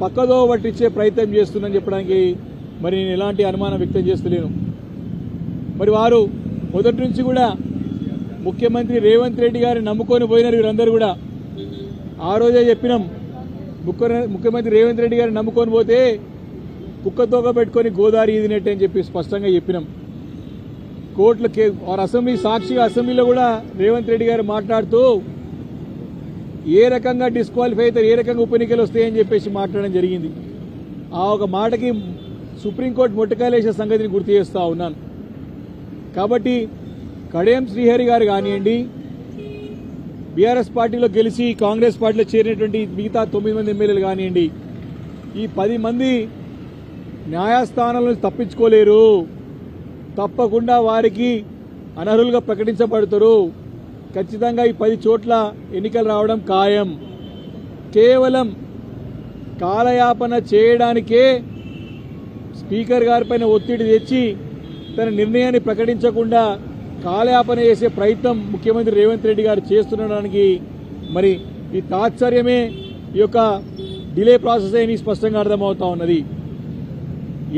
పక్కదో పట్టించే ప్రయత్నం చేస్తుందని చెప్పడానికి మరి నేను ఎలాంటి అనుమానం వ్యక్తం చేస్తలేను. మరి వారు మొదటి నుంచి కూడా ముఖ్యమంత్రి రేవంత్ రెడ్డి గారిని నమ్ముకొని పోయినారు వీరందరూ కూడా. ఆ రోజే చెప్పినాం ముఖ్య- ముఖ్యమంత్రి రేవంత్ రెడ్డి గారిని నమ్ముకొని పోతే కుక్కతోక పెట్టుకొని గోదావరి ఈదినట్టు అని చెప్పి స్పష్టంగా చెప్పినాం. కోర్టుల కే వారు అసెంబ్లీ సాక్షిగా అసెంబ్లీలో కూడా రేవంత్ రెడ్డి గారు మాట్లాడుతూ ఏ రకంగా డిస్క్వాలిఫై అవుతారు ఏ రకంగా ఉప ఎన్నికలు వస్తాయని చెప్పేసి మాట్లాడడం జరిగింది. ఆ ఒక మాటకి సుప్రీంకోర్టు మొట్టకాయలేసే సంగతిని గుర్తు చేస్తా ఉన్నాను. కాబట్టి కడేం శ్రీహరి గారు కానివ్వండి బీఆర్ఎస్ పార్టీలో గెలిచి కాంగ్రెస్ పార్టీలో చేరినటువంటి మిగతా తొమ్మిది మంది ఎమ్మెల్యేలు కానివ్వండి ఈ పది మంది న్యాయస్థానాల నుంచి తప్పించుకోలేరు. తప్పకుండా వారికి అనర్హులుగా ప్రకటించబడతారు. ఖచ్చితంగా ఈ పది చోట్ల ఎన్నికలు రావడం ఖాయం. కేవలం కాలయాపన చేయడానికే స్పీకర్ గారిపైన ఒత్తిడి తెచ్చి తన నిర్ణయాన్ని ప్రకటించకుండా కాలయాపన చేసే ప్రయత్నం ముఖ్యమంత్రి రేవంత్ రెడ్డి గారు చేస్తుండడానికి మరి ఈ తాత్సర్యమే ఈ యొక్క డిలే ప్రాసెస్ అని స్పష్టంగా అర్థమవుతా ఉన్నది.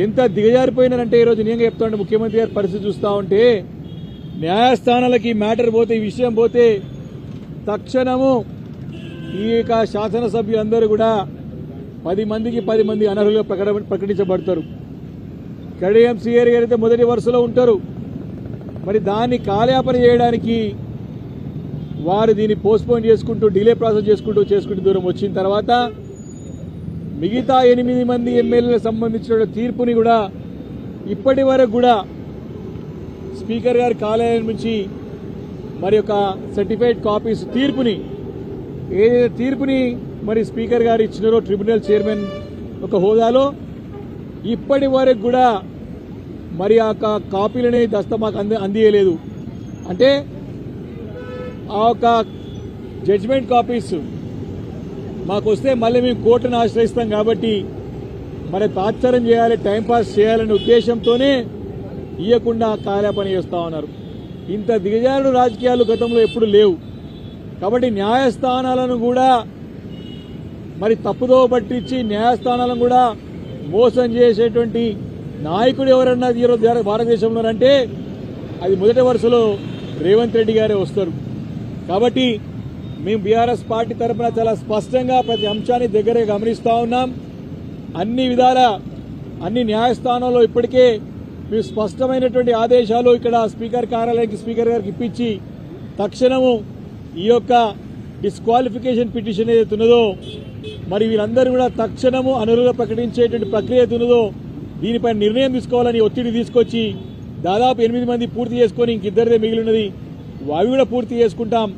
ఎంత దిగజారిపోయినారంటే ఈరోజు నేను ఉంటే ముఖ్యమంత్రి గారి పరిస్థితి చూస్తూ ఉంటే న్యాయస్థానాలకి మ్యాటర్ పోతే ఈ విషయం పోతే తక్షణము ఈ యొక్క శాసనసభ్యులందరూ కూడా పది మందికి పది మంది అనర్హులుగా ప్రకట ప్రకటించబడతారు. కడియం సిఆర్ గారు అయితే మొదటి వరుసలో ఉంటారు. మరి దాన్ని కాలయాపన చేయడానికి వారు దీన్ని పోస్ట్పోన్ చేసుకుంటూ డిలే ప్రాసెస్ చేసుకుంటూ చేసుకుంటూ దూరం వచ్చిన తర్వాత మిగతా ఎనిమిది మంది ఎమ్మెల్యేలకు సంబంధించిన తీర్పుని కూడా ఇప్పటి వరకు కూడా స్పీకర్ గారి కార్యాలయం నుంచి మరి యొక్క సర్టిఫైడ్ కాపీస్ తీర్పుని ఏదైతే తీర్పుని మరి స్పీకర్ గారు ఇచ్చినారో ట్రిబ్యునల్ చైర్మన్ ఒక హోదాలో ఇప్పటి వరకు కూడా మరి ఆ యొక్క కాపీలని దస్త మాకు అంది అందియలేదు. అంటే ఆ యొక్క జడ్జిమెంట్ కాపీస్ మాకు వస్తే మళ్ళీ మేము కోర్టును ఆశ్రయిస్తాం కాబట్టి మరి తాత్సరం చేయాలి టైంపాస్ చేయాలనే ఉద్దేశంతోనే ఇవ్వకుండా కాలయాపన చేస్తా ఉన్నారు. ఇంత దిగజారుడు రాజకీయాలు గతంలో ఎప్పుడు లేవు. కాబట్టి న్యాయస్థానాలను కూడా మరి తప్పుదో పట్టించి న్యాయస్థానాలను కూడా మోసం చేసేటువంటి నాయకుడు ఎవరన్నా ఈరోజు భారతదేశంలోనంటే భారతదేశంలో అది మొదటి వరుసలో రేవంత్ రెడ్డి గారే వస్తారు. కాబట్టి మేము బీఆర్ఎస్ పార్టీ తరఫున చాలా స్పష్టంగా ప్రతి అంశాన్ని దగ్గరగా గమనిస్తూ ఉన్నాం. అన్ని విధాల అన్ని న్యాయస్థానాల్లో ఇప్పటికే మీరు స్పష్టమైనటువంటి ఆదేశాలు ఇక్కడ స్పీకర్ కార్యాలయానికి స్పీకర్ గారికి ఇప్పించి తక్షణము ఈ యొక్క డిస్క్వాలిఫికేషన్ పిటిషన్ ఏదైతే ఉన్నదో మరి వీళ్ళందరూ కూడా తక్షణము అనర్హులుగా ప్రకటించేటువంటి ప్రక్రియ ఉన్నదో దీనిపై నిర్ణయం తీసుకోవాలని ఒత్తిడి తీసుకొచ్చి దాదాపు ఎనిమిది మంది పూర్తి చేసుకొని ఇంకిద్దరిదే మిగిలినది అవి కూడా పూర్తి చేసుకుంటాం.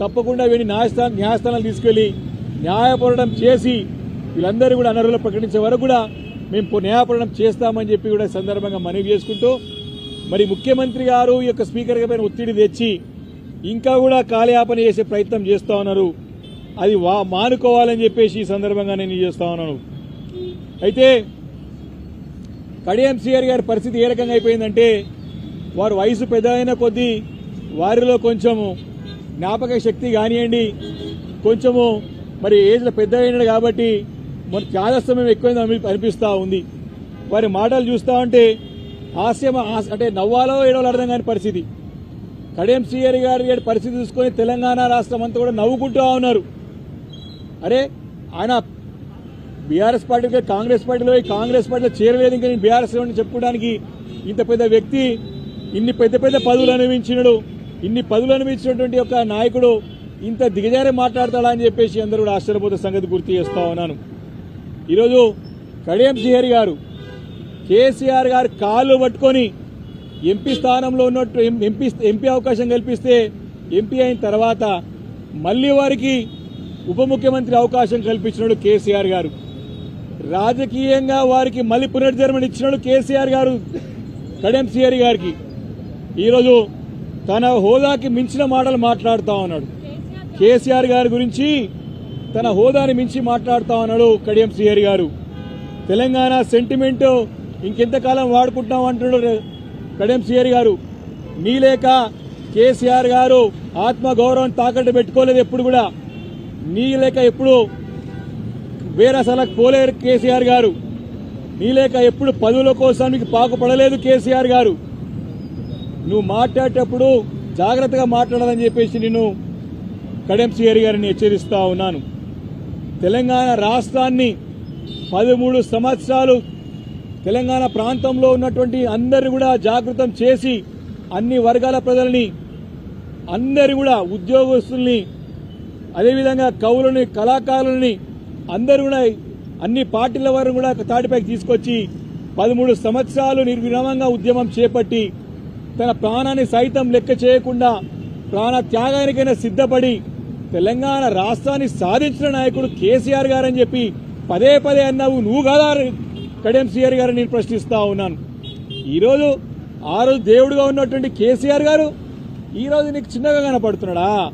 తప్పకుండా వీడిని న్యాయస్థానం న్యాయస్థానాలు తీసుకెళ్ళి న్యాయపోరాటం చేసి వీళ్ళందరూ కూడా అనర్హులు ప్రకటించే వరకు కూడా మేము పో- చేస్తామని చెప్పి కూడా సందర్భంగా మనవి చేసుకుంటూ మరి ముఖ్యమంత్రి గారు ఈ యొక్క స్పీకర్ పైన ఒత్తిడి తెచ్చి ఇంకా కూడా కాలయాపన చేసే ప్రయత్నం చేస్తా ఉన్నారు. అది వా మానుకోవాలని చెప్పేసి ఈ సందర్భంగా నేను చేస్తా ఉన్నాను. అయితే కడియం సిఆర్ గారి పరిస్థితి ఏ రకంగా అయిపోయిందంటే వారు వయసు పెద్ద అయిన కొద్దీ వారిలో కొంచెము జ్ఞాపక శక్తి కానివ్వండి కొంచెము మరి ఏజ్లో పెద్ద అయినాడు కాబట్టి మరి చాదస్తమయం ఎక్కువైందో మీకు అనిపిస్తూ ఉంది. వారి మాటలు చూస్తూ ఉంటే హాస్యం అంటే నవ్వాలో ఏడవలో అర్థం కాని పరిస్థితి. కడియం సిఆర్ గారి పరిస్థితి చూసుకొని తెలంగాణ రాష్ట్రం అంతా కూడా నవ్వుకుంటూ ఉన్నారు. అరే ఆయన బీఆర్ఎస్ పార్టీకి కాంగ్రెస్ పార్టీలో కాంగ్రెస్ పార్టీలో చేరలేదు ఇంకా నేను బీఆర్ఎస్ చెప్పుకోవడానికి ఇంత పెద్ద వ్యక్తి ఇన్ని పెద్ద పెద్ద పదవులు అనుభవించినడు ఇన్ని పదవులు అనుభవించినటువంటి ఒక నాయకుడు ఇంత దిగజారి మాట్లాడతాడా అని చెప్పేసి అందరూ కూడా ఆశ్చర్యపోతే సంగతి గుర్తు చేస్తా ఉన్నాను. ఈరోజు కడియం శ్రీహరి గారు కేసీఆర్ గారు కాళ్ళు పట్టుకొని ఎంపీ స్థానంలో ఉన్నట్టు ఎంపీ ఎంపీ అవకాశం కల్పిస్తే ఎంపీ అయిన తర్వాత మళ్ళీ వారికి ఉప ముఖ్యమంత్రి అవకాశం కల్పించినాడు కేసీఆర్ గారు. రాజకీయంగా వారికి మళ్ళీ పునర్జన్మని ఇచ్చినాడు కేసీఆర్ గారు కడియం సిహరి గారికి. ఈరోజు తన హోదాకి మించిన మాటలు మాట్లాడుతా ఉన్నాడు. కేసీఆర్ గారి గురించి తన హోదాని మించి మాట్లాడుతా ఉన్నాడు కడియం శ్రీహరి గారు. తెలంగాణ సెంటిమెంట్ ఇంకెంతకాలం వాడుకుంటాం అంటున్నాడు కడియం శ్రీహరి గారు. నీ లేక కేసీఆర్ గారు ఆత్మగౌరవం తాకట్టు పెట్టుకోలేదు ఎప్పుడు కూడా. నీ లేక ఎప్పుడు వేరసలకు పోలేరు కేసీఆర్ గారు. నీ లేక ఎప్పుడు పదవుల కోసం నీకు పాకుపడలేదు కేసీఆర్ గారు. నువ్వు మాట్లాడేటప్పుడు జాగ్రత్తగా మాట్లాడాలని చెప్పేసి నేను కడెం సిఆర్ గారిని హెచ్చరిస్తా ఉన్నాను. తెలంగాణ రాష్ట్రాన్ని పదమూడు సంవత్సరాలు తెలంగాణ ప్రాంతంలో ఉన్నటువంటి అందరు కూడా జాగృతం చేసి అన్ని వర్గాల ప్రజల్ని అందరు కూడా ఉద్యోగస్తుల్ని అదేవిధంగా కవులని కళాకారులని అందరూ కూడా అన్ని పార్టీల వారు కూడా తాటిపైకి తీసుకొచ్చి పదమూడు సంవత్సరాలు నిర్విరామంగా ఉద్యమం చేపట్టి తన ప్రాణాన్ని సైతం లెక్క చేయకుండా ప్రాణ త్యాగానికైనా సిద్ధపడి తెలంగాణ రాష్ట్రాన్ని సాధించిన నాయకుడు కేసీఆర్ గారని చెప్పి పదే పదే అన్నావు నువ్వు కాదా కడియం సిఆర్ నేను ప్రశ్నిస్తా ఉన్నాను. ఈరోజు ఆ రోజు దేవుడుగా ఉన్నటువంటి కేసీఆర్ గారు ఈరోజు నీకు చిన్నగా కనపడుతున్నాడా?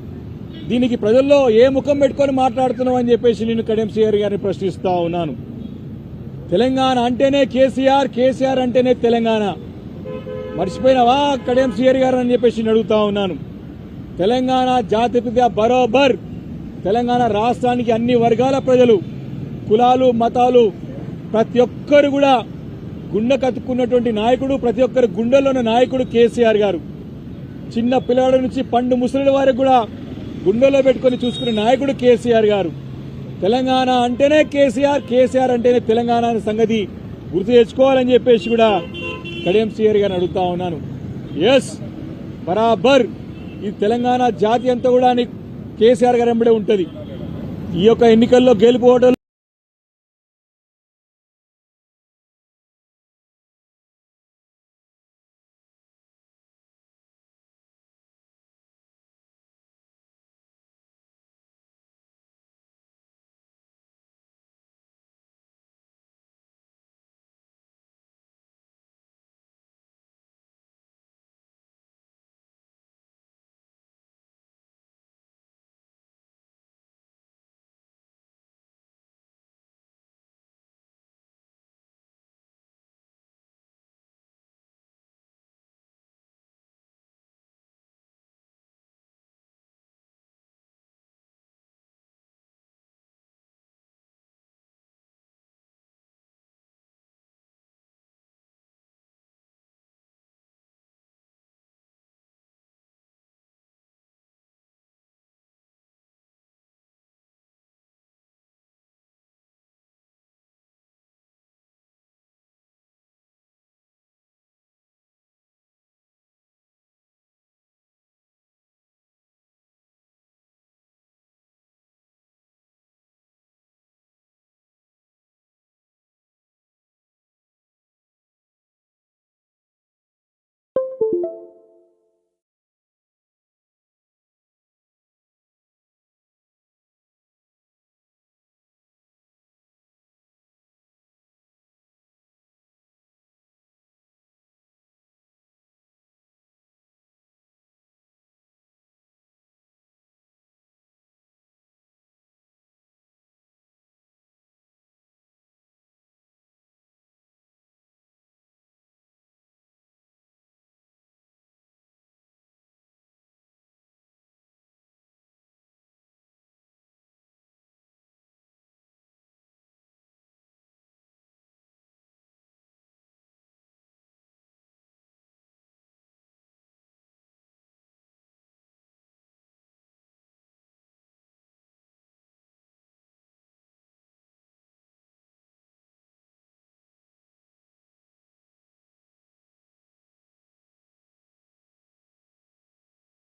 దీనికి ప్రజల్లో ఏ ముఖం పెట్టుకొని మాట్లాడుతున్నావు అని చెప్పేసి నేను కడియం గారిని ప్రశ్నిస్తా ఉన్నాను. తెలంగాణ అంటేనే కేసీఆర్ కేసీఆర్ అంటేనే తెలంగాణ. మర్చిపోయినావా కడియం సిఆర్ గారు అని చెప్పేసి నేను అడుగుతా ఉన్నాను. తెలంగాణ జాతిపిత బరోబర్. తెలంగాణ రాష్ట్రానికి అన్ని వర్గాల ప్రజలు కులాలు మతాలు ప్రతి ఒక్కరు కూడా గుండె కత్తుకున్నటువంటి నాయకుడు ప్రతి ఒక్కరు గుండెల్లో ఉన్న నాయకుడు కేసీఆర్ గారు. చిన్న పిల్లవాడి నుంచి పండు ముసలి వారికి కూడా గుండెలో పెట్టుకొని చూసుకునే నాయకుడు కేసీఆర్ గారు. తెలంగాణ అంటేనే కేసీఆర్ కేసీఆర్ అంటేనే తెలంగాణ అనే సంగతి గుర్తు తెచ్చుకోవాలని చెప్పేసి కూడా కడియం సీఆర్ గారిని అడుగుతా ఉన్నాను. ఎస్ బరాబర్. ఈ తెలంగాణ జాతి అంతా కూడా కేసీఆర్ గారు వెంబడే ఉంటుంది. ఈ యొక్క ఎన్నికల్లో గెలుపు